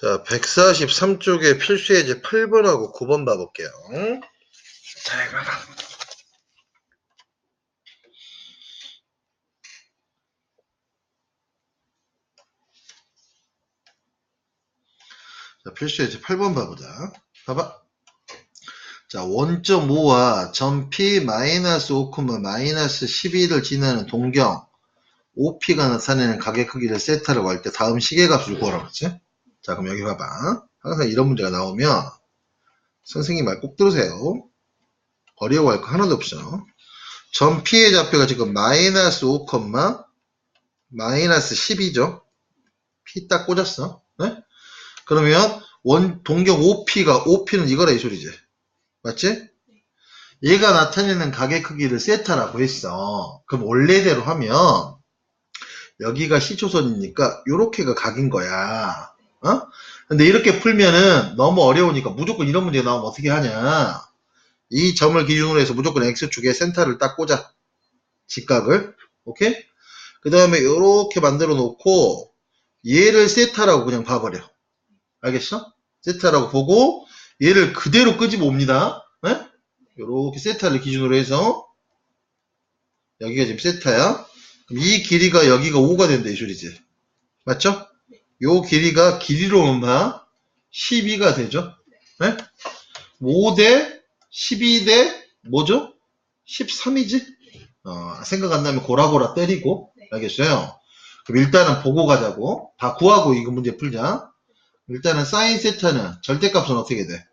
자, 143쪽에 필수 예제 8번하고 9번 봐볼게요. 잘 봐봐. 자, 필수 예제 8번 봐보자. 봐봐. 자, 원점 5와 점 P 마이너스 5, 마이너스 12를 지나는 동경 OP가 나타내는 가격 크기를 세타라고 할때 다음 시계값을 구하라고 그랬지? 자, 그럼 여기 봐봐. 항상 이런 문제가 나오면 선생님 말 꼭 들으세요. 어려워할 거 하나도 없어. 점 P의 좌표가 지금 마이너스 5, 마이너스 12죠? P 딱 꽂았어. 네? 그러면 원 동경 OP가 OP는 이거라 이 소리지. 맞지? 얘가 나타내는 가게 크기를 세타라고 했어. 그럼 원래대로 하면 여기가 시초선이니까 요렇게가 각인 거야. 어? 근데 이렇게 풀면은 너무 어려우니까 무조건 이런 문제가 나오면 어떻게 하냐. 이 점을 기준으로 해서 무조건 X축에 센터를 딱 꽂아. 직각을. 오케이? 그 다음에 요렇게 만들어 놓고 얘를 세타라고 그냥 봐버려. 알겠어? 세타라고 보고 얘를 그대로 끄집어 옵니다. 네? 요렇게 세타를 기준으로 해서 여기가 지금 세타야. 그럼 이 길이가 여기가 5가 된다 이 소리지. 맞죠? 요 길이가 길이로 오면 12가 되죠. 네? 5대 12대 뭐죠? 13이지? 어, 생각 안 나면 고라고라 때리고 알겠어요? 그럼 일단은 보고 가자고. 다 구하고 이거 문제 풀자. 일단은 사인 세타는 절대값은 어떻게 돼?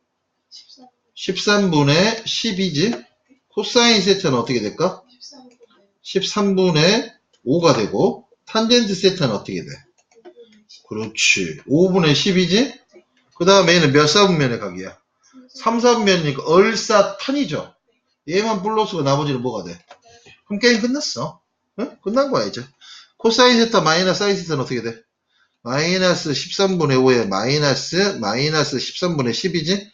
13, 13분의 12지? 코사인 세타는 어떻게 될까? 13, 13분의 5가 되고 탄젠트 세타는 어떻게 돼? 그렇지. 5분의 10이지? 그 다음에 얘는 몇 사분면의 각이야? 3, 4분면이니까 얼사탄이죠. 얘만 플러스고 나머지는 뭐가 돼? 그럼 게임 끝났어. 응? 끝난 거야 이제. 코사인 세타 마이너스 사인 세타는 어떻게 돼? 마이너스 13분의 5에 마이너스 마이너스 13분의 10이지?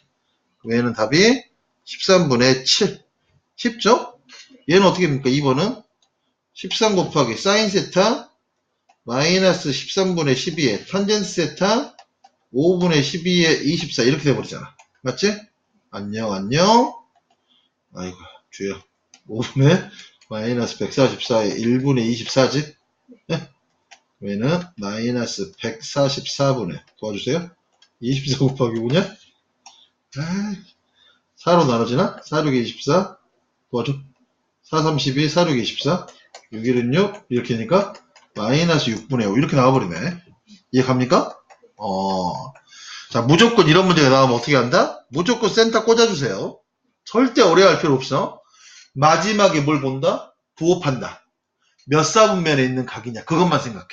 그럼 얘는 답이 13분의 7. 쉽죠? 얘는 어떻게 됩니까? 2번은 13 곱하기 사인 세타 마이너스 13분의 12에 탄젠스 세타 5분의 12에 24 이렇게 돼버리잖아. 맞지? 안녕 안녕 아이고 주여 5분의 마이너스 144에 1분의 24지? 네? 얘는 마이너스 144분의 도와주세요. 24 곱하기 5냐? 아, 4로 나눠지나? 4, 6, 24 도와줘. 4, 32, 4, 6, 24 6, 1은 6 이렇게 하니까 마이너스 6분의 5 이렇게 나와버리네. 이해 갑니까? 어. 자, 무조건 이런 문제가 나오면 어떻게 한다? 무조건 센터 꽂아주세요. 절대 어려워할 필요 없어. 마지막에 뭘 본다? 부호판다. 몇 사분면에 있는 각이냐. 그것만 생각해.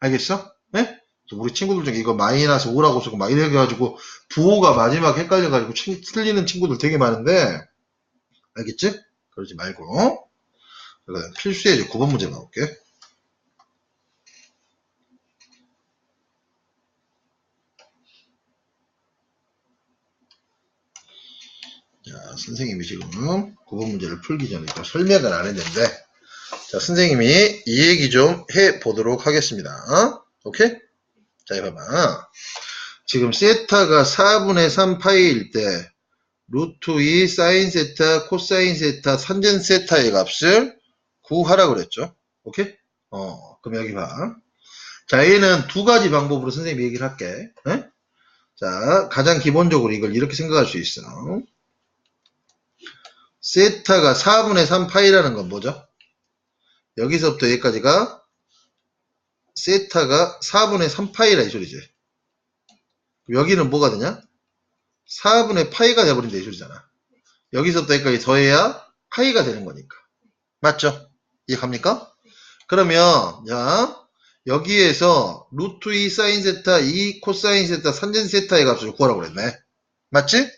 알겠어? 네? 우리 친구들 중에 이거 마이너스 5라고 쓰고 막 이래가지고 부호가 마지막에 헷갈려가지고 친- 틀리는 친구들 되게 많은데 알겠지? 그러지 말고 필수에 이제 9번 문제 나올게. 자, 선생님이 지금 9번 문제를 풀기 전에 또 설명을 안 했는데, 자, 선생님이 이 얘기 좀 해 보도록 하겠습니다. 어? 오케이? 자, 이봐봐. 지금 세타가 4분의 3 파이일 때, 루트 2 사인 세타, 코사인 세타, 산젠 세타의 값을 구하라 그랬죠. 오케이? 어, 그럼 여기 봐. 자, 얘는 두 가지 방법으로 선생님이 얘기를 할게. 에? 자, 가장 기본적으로 이걸 이렇게 생각할 수 있어. 세타가 4분의 3 파이라는 건 뭐죠? 여기서부터 여기까지가 세타가 4분의 3 파이라 이 소리지. 여기는 뭐가 되냐? 4분의 파이가 돼버린다 이 소리잖아. 여기서부터 여기까지 더해야 파이가 되는 거니까. 맞죠? 이해갑니까? 그러면 자 여기에서 루트 2 사인 세타 2 코사인 세타 산젠 세타의 값을 구하라고 그랬네. 맞지?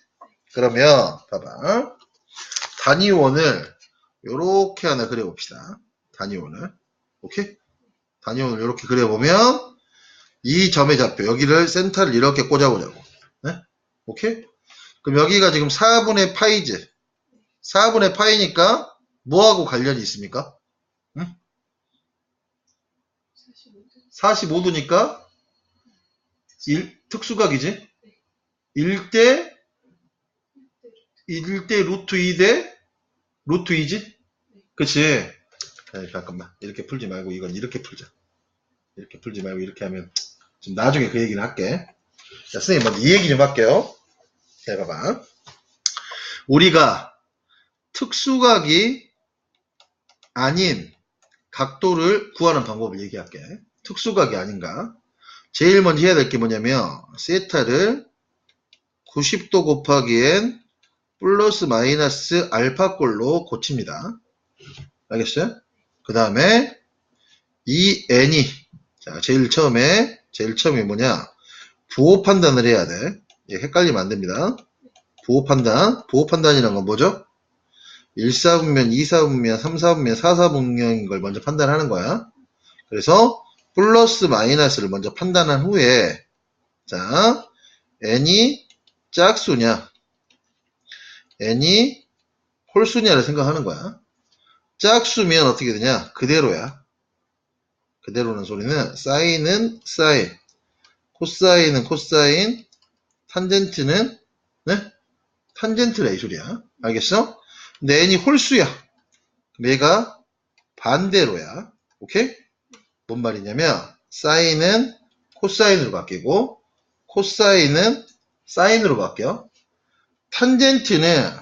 그러면 봐봐. 단위원을 요렇게 하나 그려봅시다. 단위원을. 오케이? 단위원을 요렇게 그려보면 이 점의 좌표 여기를 센터를 이렇게 꽂아보자고. 네? 오케이? 그럼 여기가 지금 4분의 파이지. 4분의 파이니까 뭐하고 관련이 있습니까? 45도 45도 니까 1, 특수각이지? 1대 1대 루트 2대 루트 2지? 그치? 자, 잠깐만. 이렇게 풀지 말고 이건 이렇게 풀자. 이렇게 풀지 말고 이렇게 하면 좀 나중에 그 얘기는 할게. 자, 선생님 먼저 이 얘기 좀 할게요. 자, 봐봐. 우리가 특수각이 아닌 각도를 구하는 방법을 얘기할게. 특수각이 아닌가? 제일 먼저 해야 될 게 뭐냐면 세타를 90도 곱하기 n 플러스 마이너스 알파꼴로 고칩니다. 알겠어요? 그 다음에 이 n이 자 제일 처음에 제일 처음에 뭐냐 부호 판단을 해야 돼. 예, 헷갈리면 안 됩니다. 부호 판단 부호 판단이란 건 뭐죠? 1사분면, 2사분면, 3사분면, 4사분면인 걸 먼저 판단하는 거야. 그래서 플러스 마이너스를 먼저 판단한 후에 자 n이 짝수냐 n이 홀수냐를 생각하는 거야. 짝수면 어떻게 되냐? 그대로야. 그대로는 소리는 사인은 사인, 코사인은 코사인, 탄젠트는 네? 탄젠트라 이 소리야. 알겠어? 근데 n이 홀수야. 얘가 반대로야. 오케이? 뭔 말이냐면 사인은 코사인으로 바뀌고 코사인은 사인으로 바뀌어. 탄젠트는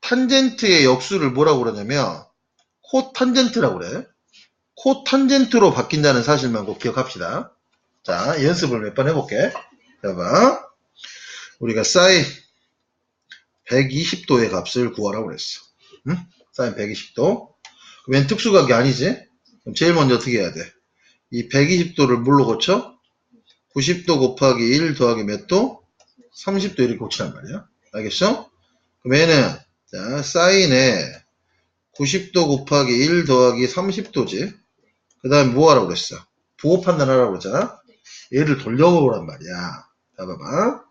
탄젠트의 역수를 뭐라고 그러냐면 코탄젠트라고 그래. 코탄젠트로 바뀐다는 사실만 꼭 기억합시다. 자, 연습을 몇 번 해볼게. 봐봐. 우리가 사인 120도의 값을 구하라고 그랬어. 응? 사인 120도. 웬 특수각이 아니지? 그럼 제일 먼저 어떻게 해야 돼? 이 120도를 뭘로 고쳐? 90도 곱하기 1 더하기 몇 도? 30도 이렇게 고치란 말이야. 알겠어? 그럼 얘는 자, 사인에 90도 곱하기 1 더하기 30도지. 그 다음에 뭐 하라고 그랬어? 부호 판단하라고 그랬잖아? 얘를 돌려보란 말이야. 자, 봐봐.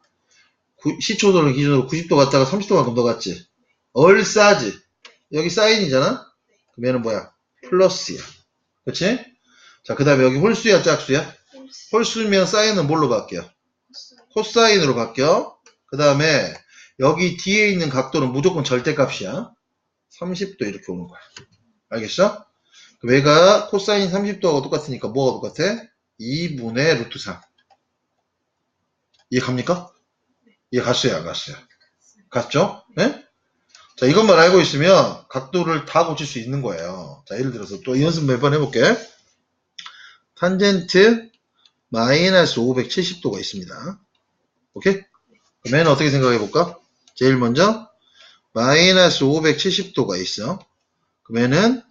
구- 시초도를 기준으로 90도 갔다가 30도만큼 더 갔지. 얼싸지. 여기 사인이잖아? 그럼 얘는 뭐야? 플러스야. 그치? 자, 그 다음에 여기 홀수야, 짝수야? 홀수면 사인은 뭘로 바뀌어? 코사인으로 바뀌어. 그 다음에 여기 뒤에 있는 각도는 무조건 절대값이야. 30도 이렇게 오는 거야. 알겠어? 얘가 코사인 30도하고 똑같으니까 뭐가 똑같아? 2분의 루트 3. 이해 갑니까? 이해 갔어요, 안 갔어요? 갔죠? 네? 자, 이것만 알고 있으면 각도를 다 고칠 수 있는 거예요. 자, 예를 들어서 또 연습 몇 번 해볼게. 탄젠트 마이너스 570도가 있습니다. 오케이? 얘는 어떻게 생각해 볼까? 제일 먼저 마이너스 570도가 있어. 그러면은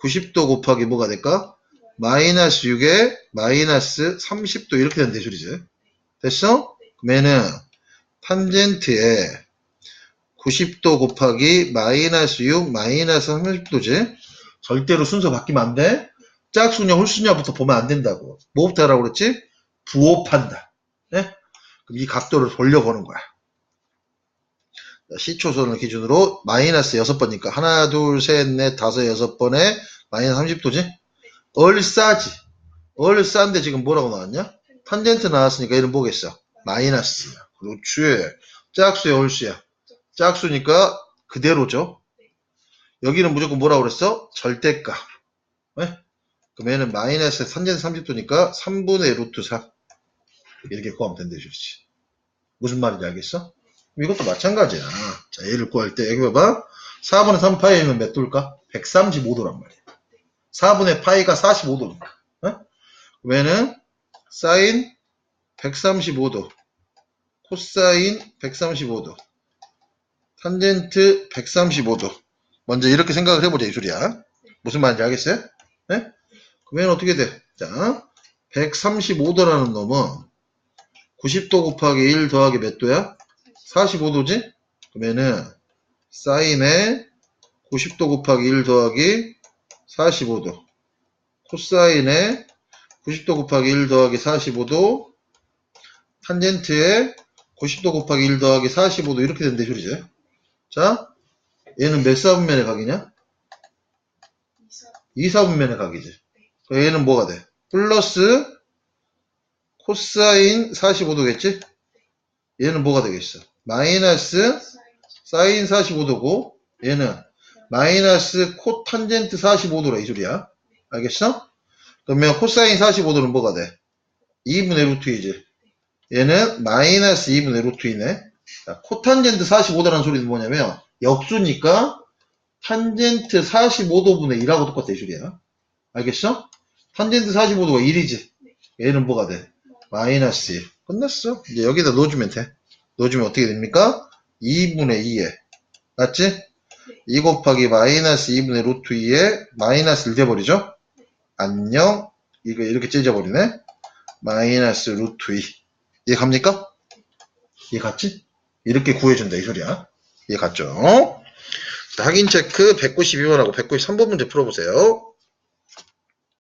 90도 곱하기 뭐가 될까? 마이너스 6에 마이너스 30도 이렇게 된대 소리지. 됐어? 그러면은 탄젠트에 90도 곱하기 마이너스 6 마이너스 30도지. 절대로 순서 바뀌면 안 돼. 짝수냐 홀수냐부터 보면 안 된다고. 뭐부터 하라고 그랬지? 판단. 네? 그럼 이 각도를 돌려보는 거야. 자, 시초선을 기준으로 마이너스 6번이니까 하나, 둘, 셋, 넷, 다섯, 여섯 번에 마이너스 30도지? 얼싸지. 얼싼데 지금 뭐라고 나왔냐? 탄젠트 나왔으니까 얘는 뭐겠어? 마이너스야. 그렇지. 짝수야, 홀수야. 짝수니까 그대로죠. 여기는 무조건 뭐라고 그랬어? 절대값. 네? 그럼 얘는 마이너스 탄젠트 30도니까 3분의 루트 4. 이렇게 구하면 된대 주지. 무슨 말인지 알겠어? 이것도 마찬가지야. 자, 얘를 구할 때, 여기 봐봐. 4분의 3파이면 몇 도일까? 135도란 말이야. 4분의 파이가 45도니까. 어? 얘는 사인 135도, 코사인 135도, 탄젠트 135도. 먼저 이렇게 생각을 해보자, 이 소리야. 무슨 말인지 알겠어요? 네? 그러면 어떻게 돼? 자, 135도라는 놈은 90도 곱하기 1 더하기 몇 도야? 45도지? 그러면은 사인에 90도 곱하기 1 더하기 45도 코사인에 90도 곱하기 1 더하기 45도 탄젠트에 90도 곱하기 1 더하기 45도 이렇게 된대 소리지 자 얘는 몇 사분면의 각이냐? 2사분면의 각이지 얘는 뭐가 돼? 플러스 코사인 45도겠지? 얘는 뭐가 되겠어? 마이너스 사인 45도고 얘는 마이너스 코탄젠트 45도라 이 소리야. 알겠어? 그러면 코사인 45도는 뭐가 돼? 2분의 루트 2지. 얘는 마이너스 2분의 루트 2네. 자, 코탄젠트 45도라는 소리는 뭐냐면 역수니까 탄젠트 45도분의 1하고 똑같아 이 소리야. 알겠어? 탄젠트 45도가 1이지. 얘는 뭐가 돼? 마이너스 1. 끝났어. 이제 여기다 넣어주면 돼. 넣어주면 어떻게 됩니까? 2분의 2에. 맞지? 2 곱하기 마이너스 2분의 루트 2에 마이너스 1 돼버리죠? 안녕. 이거 이렇게 찢어버리네. 마이너스 루트 2. 이해 갑니까? 이해 갔지? 이렇게 구해준다 이 소리야. 이해 갔죠? 자, 확인 체크 192번하고 193번 문제 풀어보세요.